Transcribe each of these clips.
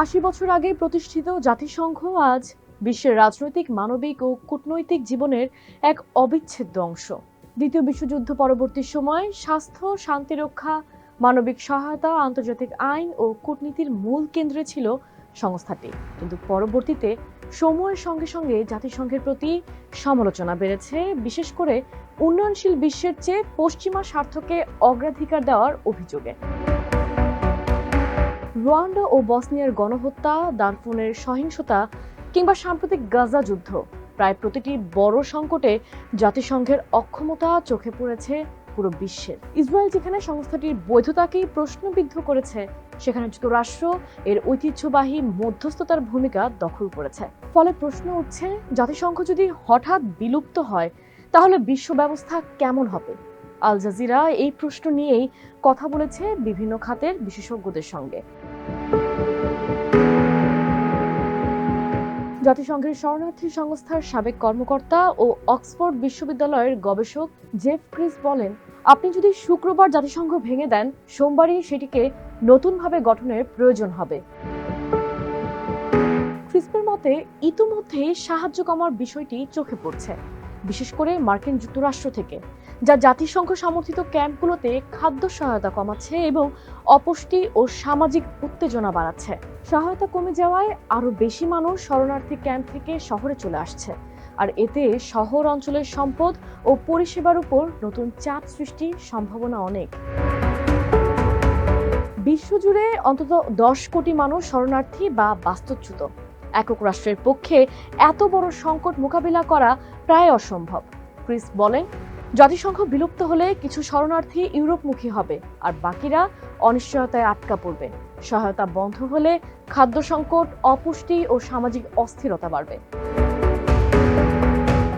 আশি বছর আগে প্রতিষ্ঠিত জাতিসংঘ আজ বিশ্বের রাজনৈতিক, মানবিক ও কূটনৈতিক জীবনের এক অবিচ্ছেদ্য অংশ। দ্বিতীয় বিশ্বযুদ্ধ পরবর্তী সময় স্বাস্থ্য শান্তিরক্ষা মানবিক সহায়তা, আন্তর্জাতিক আইন ও কূটনীতির মূল কেন্দ্রে ছিল সংস্থাটি। কিন্তু পরবর্তীতে সময়ের সঙ্গে সঙ্গে জাতিসংঘের প্রতি সমালোচনা বেড়েছে, বিশেষ করে উন্নয়নশীল বিশ্বের চেয়ে পশ্চিমা স্বার্থকে অগ্রাধিকার দেওয়ার অভিযোগে। রোয়ান্ডা ও বসনিয়ার গণহত্যা দারফুনের সহিংসতা কিংবা সাম্প্রতিক গাজা যুদ্ধ। প্রায় প্রতিটি বড় সংকটে জাতিসংঘের অক্ষমতা চোখে পড়েছে পুরো বিশ্বের। ইসরায়েল যেখানে সংস্থাটির বৈধতাকেই প্রশ্নবিদ্ধ করেছে, সেখানে যুক্তরাষ্ট্র এর ঐতিহ্যবাহী মধ্যস্থতার ভূমিকা দখল করেছে। ফলে প্রশ্ন উঠছে, জাতিসংঘ যদি হঠাৎ বিলুপ্ত হয়, তাহলে বিশ্ব ব্যবস্থা কেমন হবে? আল জাজিরা এই প্রশ্ন নিয়েই কথা বলেছে বিভিন্ন খাতের বিশেষজ্ঞদের সঙ্গে। জাতিসংঘের শরণার্থী সংস্থার সাবেক কর্মকর্তা ও অক্সফোর্ড বিশ্ববিদ্যালয়ের গবেষক জেফ ক্রিস বলেন, আপনি যদি শুক্রবার জাতিসংঘ ভেঙে দেন, সোমবারই সেটিকে নতুনভাবে গঠনের প্রয়োজন হবে। ক্রিসপের মতে ইতোমধ্যেই সাহায্য কমার বিষয়টি চোখে পড়ছে, বিশেষ করে মার্কিন যুক্তরাষ্ট্র থেকে, যা জাতিসংঘ সমর্থিত ক্যাম্পগুলোতে খাদ্য সহায়তা কমাচ্ছে এবং অপুষ্টি ও সামাজিক উত্তেজনা বাড়াচ্ছে। সহায়তা কমে যাওয়ায় আরও বেশি মানুষ শরণার্থী ক্যাম্প থেকে শহরে চলে আসছে। আর এতে শহর অঞ্চলের সম্পদ ও পরিষেবার উপর নতুন চাপ সৃষ্টির সম্ভাবনা অনেক। বিশ্বজুড়ে অন্তত দশ কোটি মানুষ শরণার্থী বা বাস্তুচ্যুত। একক রাষ্ট্রের পক্ষে এত বড় সংকট মোকাবিলা করা প্রায় অসম্ভব। ক্রিস বলেন জাতিসংঘ বিলুপ্ত হলে কিছু শরণার্থী ইউরোপমুখী হবে, আর বাকিরা অনিশ্চয়তায় আটকা পড়বে। সহায়তা বন্ধ হলে খাদ্য সংকট, অপুষ্টি ও সামাজিক অস্থিরতা বাড়বে।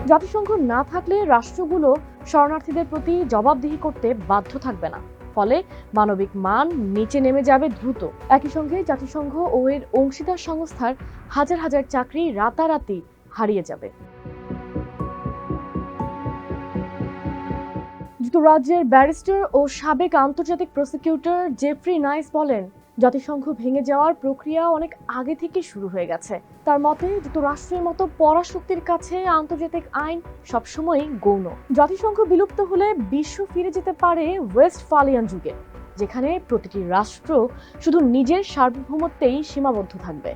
জাতিসংঘ না থাকলে রাষ্ট্রগুলো শরণার্থীদের প্রতি জবাবদিহি করতে বাধ্য থাকবে না। ফলে মানবিক মান নিচে নেমে যাবে দ্রুত। একই সঙ্গে জাতিসংঘ ও এর অংশীদার সংস্থার হাজার হাজার চাকরি রাতারাতি হারিয়ে যাবে। যুক্তরাজ্যের ব্যারিস্টার ও সাবেক আন্তর্জাতিক প্রসিকিউটর জেফ্রি নাইস বলেন, জাতিসংঘ ভেঙে যাওয়ার প্রক্রিয়া অনেক আগে থেকে শুরু হয়ে গেছে। তার মতে, যুক্তরাষ্ট্রের মতো পরাশক্তির কাছে আন্তর্জাতিক আইন সবসময়ই গৌণ। জাতিসংঘ বিলুপ্ত হলে বিশ্ব ফিরে যেতে পারে ওয়েস্ট ফালিয়ান যুগে, যেখানে প্রতিটি রাষ্ট্র শুধু নিজের সার্বভৌমত্বেই সীমাবদ্ধ থাকবে।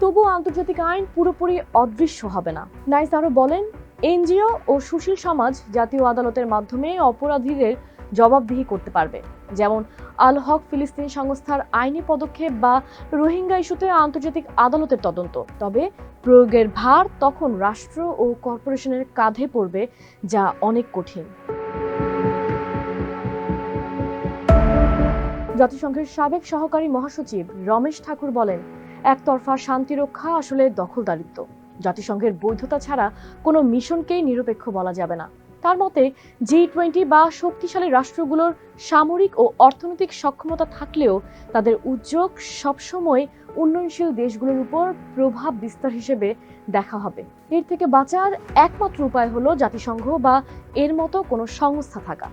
তবু আন্তর্জাতিক আইন পুরোপুরি অদৃশ্য হবে না। নাইস আরও বলেন এনজিও ও সুশীল সমাজ জাতীয় আদালতের মাধ্যমে অপরাধীদের জবাবদিহি করতে পারবে। যেমন আল হক ফিলিস্তিন সংস্থার আইনি পদক্ষেপ বা রোহিঙ্গা ইস্যুতে আন্তর্জাতিক আদালতের তদন্ত। তবে প্রয়োগের ভার তখন রাষ্ট্র ও কর্পোরেশনের কাঁধে পড়বে, যা অনেক কঠিন। জাতিসংঘের সাবেক সহকারী মহাসচিব রমেশ ঠাকুর বলেন, একতরফা শান্তি রক্ষা আসলে দখলদারিত্ব। জাতিসংঘের বৈধতা ছাড়া কোনো মিশনকেই নিরপেক্ষ বলা যাবে না। তার মতে জি টোয়েন্টি বা শক্তিশালী রাষ্ট্রগুলোর সামরিক ও অর্থনৈতিক সক্ষমতা থাকলেও তাদের উদ্যোগ সবসময় উন্নয়নশীল দেশগুলোর উপর প্রভাব বিস্তার হিসেবে দেখা হবে। এর থেকে বাঁচার একমাত্র উপায় হলো জাতিসংঘ বা এর মতো কোনো সংস্থা থাকা।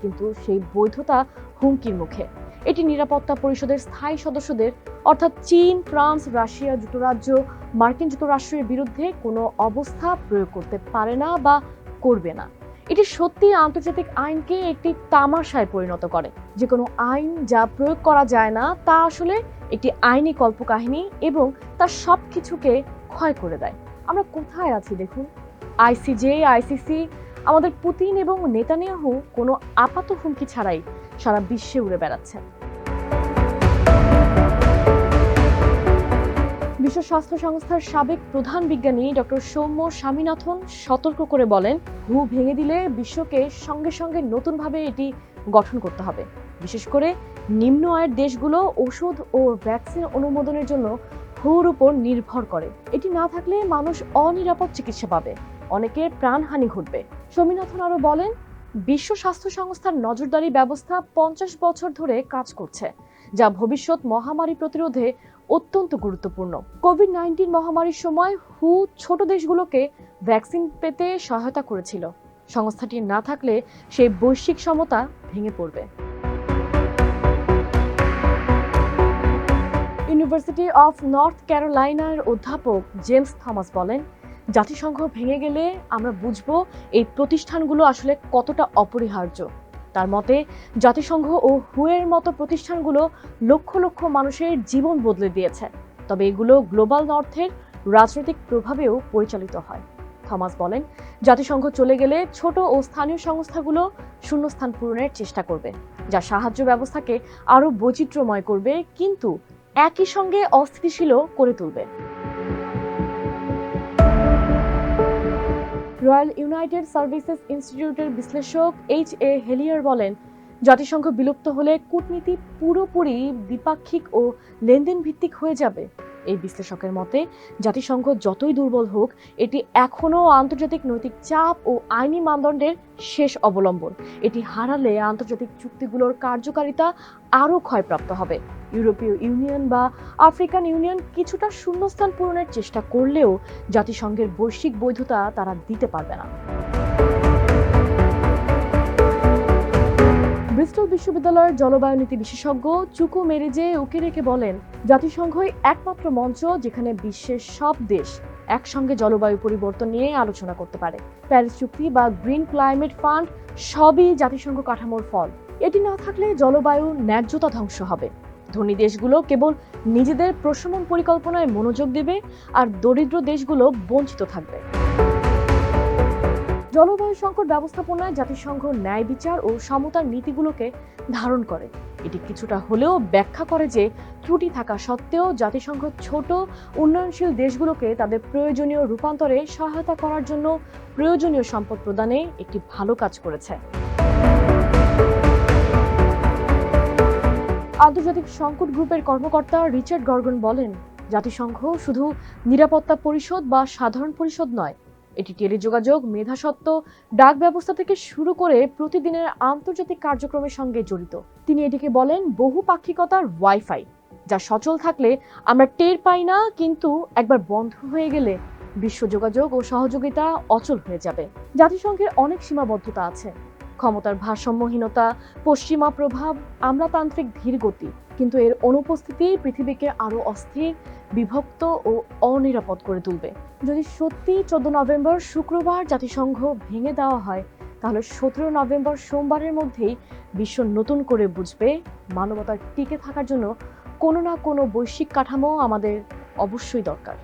কিন্তু সেই বৈধতা হুমকির মুখে। এটি নিরাপত্তা পরিষদের স্থায়ী সদস্যদের, অর্থাৎ চীন, ফ্রান্স, রাশিয়া যুক্তরাজ্য, মার্কিন যুক্তরাষ্ট্রের বিরুদ্ধে কোনো অবস্থা প্রয়োগ করতে পারে না বা করবে না। এটি সত্যি আন্তর্জাতিক আইনকে একটি তামাশায় পরিণত করে। যে কোনো আইন যা প্রয়োগ করা যায় না, তা আসলে একটি আইনি কল্পকাহিনী এবং তার সব কিছুকে ক্ষয় করে দেয়। আমরা কোথায় আছি দেখুন? আইসিজে, আইসিসি, আমাদের পুতিন এবং নেতানিয়াহু কোনো আপাত হুমকি ছাড়াই সারা বিশ্বে উড়ে বেড়াচ্ছে। বিশ্ব স্বাস্থ্য সংস্থার সাবেক প্রধান বিজ্ঞানী ডক্টর সৌম্য স্বামীনাথন সতর্ক করে বলেন হু ভেঙে দিলে বিশ্বকে সঙ্গে সঙ্গে নতুনভাবে এটি গঠন করতে হবে। বিশেষ করে নিম্ন আয়ের দেশগুলো ওষুধ ও ভ্যাকসিন অনুমোদনের জন্য হুর উপর নির্ভর করে। এটি না থাকলে মানুষ অনিরাপদ চিকিৎসা পাবে। অনেকের প্রাণহানি ঘটবে। স্বামীনাথন আরও বলেন বিশ্ব স্বাস্থ্য সংস্থার নজরদারি ব্যবস্থা পঞ্চাশ বছর ধরে কাজ করছে, যা ভবিষ্যৎ মহামারী প্রতিরোধে অত্যন্ত গুরুত্বপূর্ণ। কোভিড নাইন্টিন মহামারীর সময় হু ছোট দেশগুলোকে ভ্যাকসিন পেতে সহায়তা করেছিল। সংস্থাটি না থাকলে সেই বৈশ্বিক সমতা ভেঙে পড়বে। ইউনিভার্সিটি অফ নর্থ ক্যারোলাইনার অধ্যাপক জেমস থমাস বলেন জাতিসংঘ ভেঙে গেলে আমরা বুঝব এই প্রতিষ্ঠানগুলো আসলে কতটা অপরিহার্য। তার মতে, জাতিসংঘ ও হুয়ের মতো প্রতিষ্ঠানগুলো লক্ষ লক্ষ মানুষের জীবন বদলে দিয়েছে। তবে এগুলো গ্লোবাল নর্থের রাজনৈতিক প্রভাবেও পরিচালিত হয়। থমাস বলেন, জাতিসংঘ চলে গেলে ছোট ও স্থানীয় সংস্থাগুলো শূন্যস্থান পূরণের চেষ্টা করবে, যা সাহায্য ব্যবস্থাকে আরও বৈচিত্র্যময় করবে, কিন্তু একই সঙ্গে অস্থিতিশীলও করে তুলবে। রয়্যাল ইউনাইটেড সার্ভিসেস ইনস্টিটিউটের বিশ্লেষক এইচ এ হেলিয়ার বলেন, জাতিসংঘ বিলুপ্ত হলে কূটনীতি পুরোপুরি দ্বিপাক্ষিক ও লেনদেন ভিত্তিক হয়ে যাবে। এই বিশ্লেষকের মতে, জাতিসংঘ যতই দুর্বল হোক, এটি এখনও আন্তর্জাতিক নৈতিক চাপ ও আইনি মানদণ্ডের শেষ অবলম্বন। এটি হারালে আন্তর্জাতিক চুক্তিগুলোর কার্যকারিতা আরও ক্ষয়প্রাপ্ত হবে। ইউরোপীয় ইউনিয়ন বা আফ্রিকান ইউনিয়ন কিছুটা শূন্যস্থান পূরণের চেষ্টা করলেও জাতিসংঘের বৈশ্বিক বৈধতা তারা দিতে পারবে না। ব্রিস্টল বিশ্ববিদ্যালয়ের জলবায়ু নীতি বিশেষজ্ঞ চুকু মেরিজে উকে রেখে বলেন, জাতিসংঘই একমাত্র মঞ্চ যেখানে বিশ্বের সব দেশ একসঙ্গে জলবায়ু পরিবর্তন নিয়ে আলোচনা করতে পারে। প্যারিস চুক্তি বা গ্রিন ক্লাইমেট ফান্ড সবই জাতিসংঘ কাঠামোর ফল। এটি না থাকলে জলবায়ু ন্যায্যতা ধ্বংস হবে। ধনী দেশগুলো কেবল নিজেদের প্রশমন পরিকল্পনায় মনোযোগ দেবে আর দরিদ্র দেশগুলো বঞ্চিত থাকবে। জলবায়ু সংকট ব্যবস্থাপনায় জাতিসংঘ ন্যায় বিচার ও সমতার নীতিগুলোকে ধারণ করে। এটি কিছুটা হলেও ব্যাখ্যা করে যে ত্রুটি থাকা সত্ত্বেও জাতিসংঘ ছোট, উন্নয়নশীল দেশগুলোকে তাদের প্রয়োজনীয় রূপান্তরে সহায়তা করার জন্য প্রয়োজনীয় সম্পদ প্রদানে একটি ভালো কাজ করেছে। আন্তর্জাতিক সংকট গ্রুপের কর্মকর্তা রিচার্ড গর্গন বলেন, জাতিসংঘ শুধু নিরাপত্তা পরিষদ বা সাধারণ পরিষদ নয়, এটি টেলিযোগাযোগ মেধাসত্ত্ব ডাক ব্যবস্থা থেকে শুরু করে প্রতিদিনের আন্তর্জাতিক কার্যক্রমের সঙ্গে জড়িত। তিনি এটিকে বলেন বহুপাক্ষিকতার ওয়াইফাই, যা সচল থাকলে আমরা টের পাই না, কিন্তু একবার বন্ধ হয়ে গেলে বিশ্ব যোগাযোগ ও সহযোগিতা অচল হয়ে যাবে। জাতিসংঘের অনেক সীমাবদ্ধতা আছে। ক্ষমতার ভারসাম্যহীনতা, পশ্চিমা প্রভাব, আমলাতান্ত্রিক ধীরগতি, কিন্তু এর অনুপস্থিতি পৃথিবীকে আরও অস্থির, বিভক্ত ও অনিরাপদ করে তুলবে। যদি সত্যি চোদ্দ নভেম্বর শুক্রবার জাতিসংঘ ভেঙে দেওয়া হয়, তাহলে সতেরো নভেম্বর সোমবারের মধ্যেই বিশ্ব নতুন করে বুঝবে মানবতার টিকে থাকার জন্য কোনো না কোনো বৈশ্বিক কাঠামো আমাদের অবশ্যই দরকার।